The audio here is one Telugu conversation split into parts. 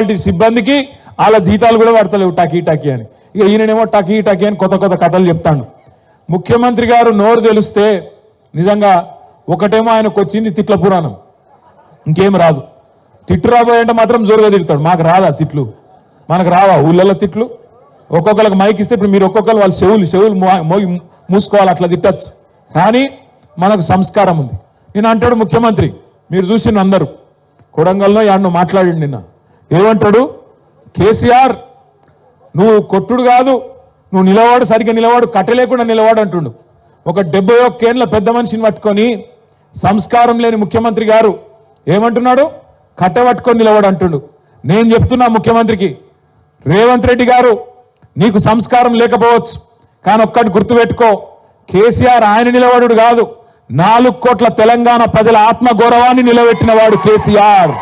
మున్సిపాలిటీ సిబ్బందికి వాళ్ళ జీతాలు కూడా పడతలేవు టకీ టకీ అని. ఇక ఈయననేమో టకీ టకీ అని కొత్త కొత్త కథలు చెప్తాడు. ముఖ్యమంత్రి గారు నోరు తెలిస్తే నిజంగా ఒకటేమో ఆయనకు వచ్చింది తిట్ల పురాణం. ఇంకేం రాదు. తిట్టు రాబోయంటే మాత్రం జోరుగా తిడతాడు. మాకు రాదా తిట్లు? మనకు రావా ఊళ్ళల్లో తిట్లు? ఒక్కొక్కరికి మైక్ ఇస్తే ఇప్పుడు మీరు ఒక్కొక్కరు వాళ్ళ చెవులు చెవులు మోగి మూసుకోవాలి అట్లా తిట్టచ్చు. కానీ మనకు సంస్కారం ఉంది. నేను అంటాడు ముఖ్యమంత్రి. మీరు చూసిన అందరూ. కొడంగల్లో యాడ్ను మాట్లాడి నిన్న. ఏమంటాడు? కేసీఆర్ నువ్వు కొట్టుడు కాదు నువ్వు నిలవాడు సరిగ్గా నిలవాడు కట్టలేకుండా నిలవాడు అంటుండు. ఒక డెబ్బై ఒక్కేళ్ళ పెద్ద మనిషిని పట్టుకొని సంస్కారం లేని ముఖ్యమంత్రి గారు ఏమంటున్నాడు? కట్ట పట్టుకొని నిలవాడు అంటుండు. నేను చెప్తున్నా ముఖ్యమంత్రికి రేవంత్ రెడ్డి గారు నీకు సంస్కారం లేకపోవచ్చు కానీ ఒక్కటి గుర్తుపెట్టుకో కేసీఆర్ ఆయన నిలబడు కాదు నాలుగు కోట్ల తెలంగాణ ప్రజల ఆత్మగౌరవాన్ని నిలబెట్టిన వాడు కేసీఆర్.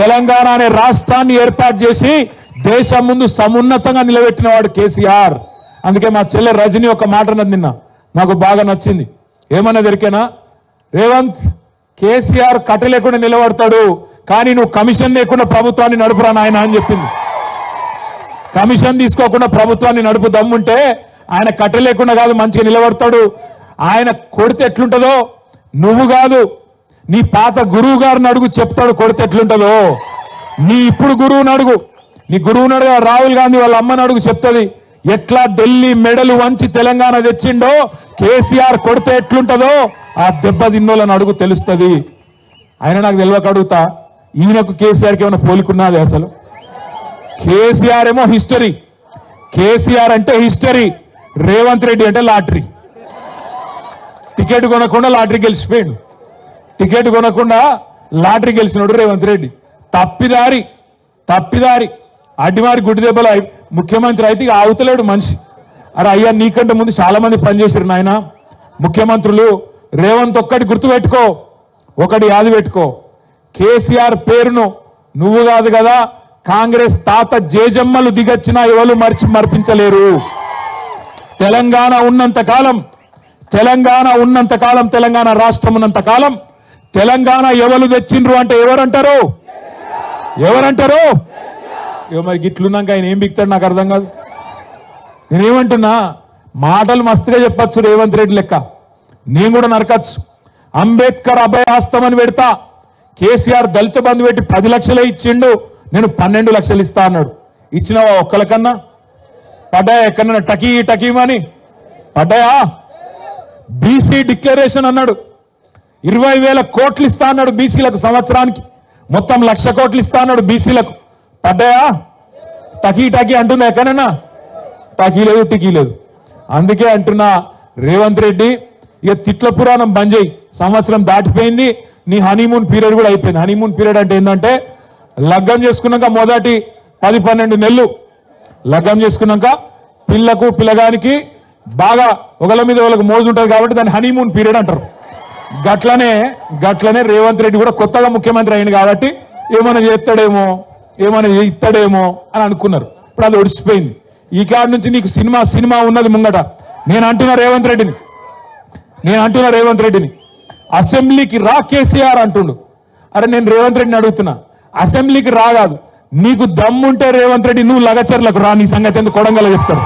తెలంగాణ అనే రాష్ట్రాన్ని ఏర్పాటు చేసి దేశం ముందు సమున్నతంగా నిలబెట్టిన వాడు కేసీఆర్. అందుకే మా చెల్లె రజని ఒక మాట నిన్న. నాకు బాగా నచ్చింది. ఏమన్నా దొరికేనా? రేవంత్ కేసీఆర్ కట్ట లేకుండా నిలబడతాడు. కానీ నువ్వు కమిషన్ లేకుండా ప్రభుత్వాన్ని నడుపురా నాయన అని చెప్పింది. కమిషన్ తీసుకోకుండా ప్రభుత్వాన్ని నడుపు దమ్ముంటే ఆయన కట్ట లేకుండా కాదు మంచిగా నిలబడతాడు. ఆయన కొడితే ఎట్లుంటుందో? నువ్వు కాదు. నీ పాత గురువు గారిని అడుగు చెప్తాడు కొడితే ఎట్లుంటుందో. నీ ఇప్పుడు గురువుని అడుగు. నీ గురువుని అడుగు రాహుల్ గాంధీ వాళ్ళ అమ్మని అడుగు చెప్తుంది. ఎట్లా ఢిల్లీ మెడలు వంచి తెలంగాణ తెచ్చిండో కేసీఆర్ కొడితే ఎట్లుంటుందో ఆ దెబ్బ తిన్నోళ్ళని అడుగు తెలుస్తుంది. ఆయన నాకు తెలియక అడుగుతా. ఈయనకు కేసీఆర్కి ఏమైనా పోలికున్నది అసలు? కేసీఆర్ ఏమో హిస్టరీ. కేసీఆర్ అంటే హిస్టరీ. రేవంత్ రెడ్డి అంటే లాటరీ. టికెట్ కొనకుండా లాటరీ గెలిచిపోయాడు. టికెట్ కొనకుండా లాటరీ గెలిచినాడు రేవంత్ రెడ్డి. తప్పిదారి తప్పిదారి. అడ్డివారి గుడి దెబ్బలు ముఖ్యమంత్రి అయితే ఇక మనిషి. అరే అయ్యా నీకంటే ముందు చాలా మంది పనిచేశారు నాయన. ముఖ్యమంత్రులు రేవంత్ ఒక్కటి గుర్తుపెట్టుకో ఒకటి యాది పెట్టుకో. కేసీఆర్ పేరును నువ్వు కాదు కదా కాంగ్రెస్ తాత జేజమ్మలు దిగచ్చినా ఎవరు మర్చి మర్పించలేరు? తెలంగాణ ఉన్నంత కాలం తెలంగాణ ఉన్నంత కాలం తెలంగాణ రాష్ట్రం ఉన్నంత కాలం తెలంగాణ ఎవరు తెచ్చిండ్రు అంటే ఎవరంటారు? ఎవరంటారు? ఇక మరి గిట్లున్నాక ఆయన ఏం బిక్తాడు నాకు అర్థం కాదు. నేనేమంటున్నా మాటలు మస్తుగా చెప్పచ్చు రేవంత్ రెడ్డి లెక్క. నేను కూడా నరకచ్చు. అంబేద్కర్ అభయాస్తం అని పెడతా. కేసీఆర్ దళిత బంధు పెట్టి పది లక్షలే ఇచ్చిండు. నేను పన్నెండు లక్షలు ఇస్తా అన్నాడు. ఇచ్చినవా ఒక్కలకన్నా? పడ్డాయా ఎక్కడన్నా? టకీ టకీమని? పడ్డాయా? బీసీ డిక్లరేషన్ అన్నాడు. ఇరవై వేల కోట్లు ఇస్తా అన్నాడు బీసీలకు సంవత్సరానికి. మొత్తం లక్ష కోట్లు ఇస్తా అన్నాడు బీసీలకు. పడ్డాయా? టకీ టకీ అంటుందా ఎక్కడన్నా? టకీ లేదు టికీ లేదు. అందుకే అంటున్నా రేవంత్ రెడ్డి ఇక తిట్ల పురాణం బంద్ చేయి. సంవత్సరం దాటిపోయింది నీ హనీమూన్ పీరియడ్ కూడా అయిపోయింది. హనీమూన్ పీరియడ్ అంటే ఏంటంటే లగ్గం చేసుకున్నాక మొదటి పది పన్నెండు నెలలు. లగ్గం చేసుకున్నాక పిల్లకు పిల్లగానికి బాగా ఒకళ్ళ మీద వాళ్ళకి మోజు ఉంటుంది కాబట్టి దాన్ని హనీమూన్ పీరియడ్ అంటారు. గట్లనే గట్లనే రేవంత్ రెడ్డి కూడా కొత్తగా ముఖ్యమంత్రి అయింది కాబట్టి ఏమైనా చేస్తాడేమో ఏమైనా ఇస్తాడేమో అని అనుకున్నారు. ఇప్పుడు అది ఒడిసిపోయింది. ఈ కాడి నుంచి నీకు సినిమా సినిమా ఉన్నది ముంగట. నేను అంటున్నా రేవంత్ రెడ్డిని. నేను అంటున్నా రేవంత్ రెడ్డిని. అసెంబ్లీకి రా కేసీఆర్ అంటుండు. అరే నేను రేవంత్ రెడ్డిని అడుగుతున్నా. అసెంబ్లీకి రాగాదు నీకు దమ్ముంటే రేవంత్ రెడ్డి నువ్వు లగచర్లకు రా. నీ సంగతి ఎందుకు కొడంగల చెప్తాడు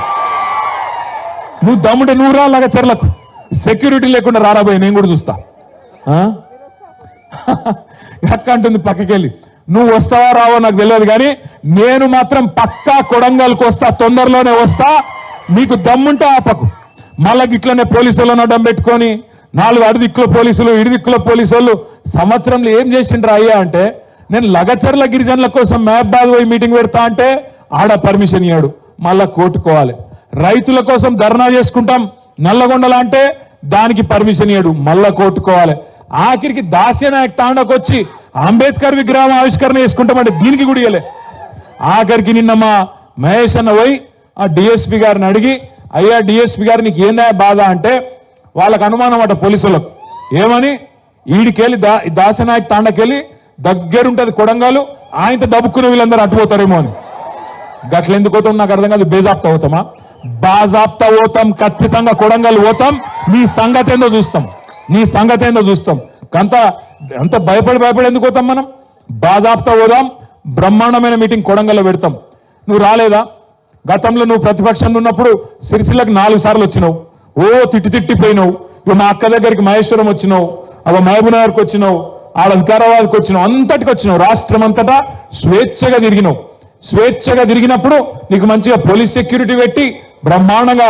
నువ్వు దమ్ముంటే నువ్వు రా లగచర్లకు. సెక్యూరిటీ లేకుండా రారాబోయే నేను కూడా చూస్తా. అక్క అంటుంది పక్కకెళ్ళి. నువ్వు వస్తావా రావో నాకు తెలియదు కానీ నేను మాత్రం పక్కా కొడంగల్కి వస్తా తొందరలోనే వస్తా. నీకు దమ్ముంటే ఆపకు. మళ్ళా ఇట్లనే పోలీసులను అడ్డం పెట్టుకొని నాలుగు అడిదిక్కుల పోలీసులు ఇడిదిక్కుల పోలీసులు సంవత్సరంలో ఏం చేసిండ్రు అయ్యా అంటే నేను లగచర్ల గిరిజనుల కోసం మహబాద్ పోయి మీటింగ్ పెడతా అంటే ఆడ పర్మిషన్ ఇయ్యాడు. మళ్ళా కోర్టుకోవాలి రైతుల కోసం ధర్నా చేసుకుంటాం నల్లగొండల అంటే దానికి పర్మిషన్ ఇవ్వడు మళ్ళా కోర్టుకోవాలి ఆఖరికి దాస్యనాయక్ తాండకు వచ్చి అంబేద్కర్ విగ్రహం ఆవిష్కరణ చేసుకుంటామంటే దీనికి కూడా ఆఖరికి నిన్న మా మహేష్ అన్న పోయి ఆ డిఎస్పి గారిని అడిగి అయ్యా డిఎస్పి గారు నీకు ఏందా బాధ? అంటే వాళ్ళకు అనుమానం అట పోలీసులకు. ఏమని? ఈడికెళ్ళి దా దాసనాయక్ తాండకెళ్ళి దగ్గరుంటది కొడంగాలు ఆయనతో దబ్బుకున్న వీళ్ళందరూ అటుపోతారేమో అని. గట్ల ఎందుకు పోతాం? నాకు అర్థం కాదు బేజాప్తా పోతామా? బాజాప్తా పోతాం ఖచ్చితంగా కొడంగల్ పోతాం నీ సంగతి ఏందో చూస్తాం. నీ సంగతి ఏందో చూస్తాం. అంత అంత భయపడి భయపడి ఎందుకు పోతాం మనం? బాజాప్తా పోదాం బ్రహ్మాండమైన మీటింగ్ కొడంగల్లో పెడతాం. నువ్వు రాలేదా? గతంలో నువ్వు ప్రతిపక్షంలో ఉన్నప్పుడు సిరిసిల్లకు నాలుగు సార్లు వచ్చినావు. ఓ తిట్టి తిట్టిపోయినావు ఇక మా అక్క దగ్గరికి మహేశ్వరం వచ్చినావు. అవ మహబూబ్నగర్కి వచ్చినావు. ఆడ వికారాబాద్కి వచ్చినావు. అంతటికి వచ్చినావు. రాష్ట్రం అంతటా స్వేచ్ఛగా తిరిగినావు. స్వేచ్ఛగా తిరిగినప్పుడు నీకు మంచిగా పోలీస్ సెక్యూరిటీ పెట్టి బ్రహ్మాండంగా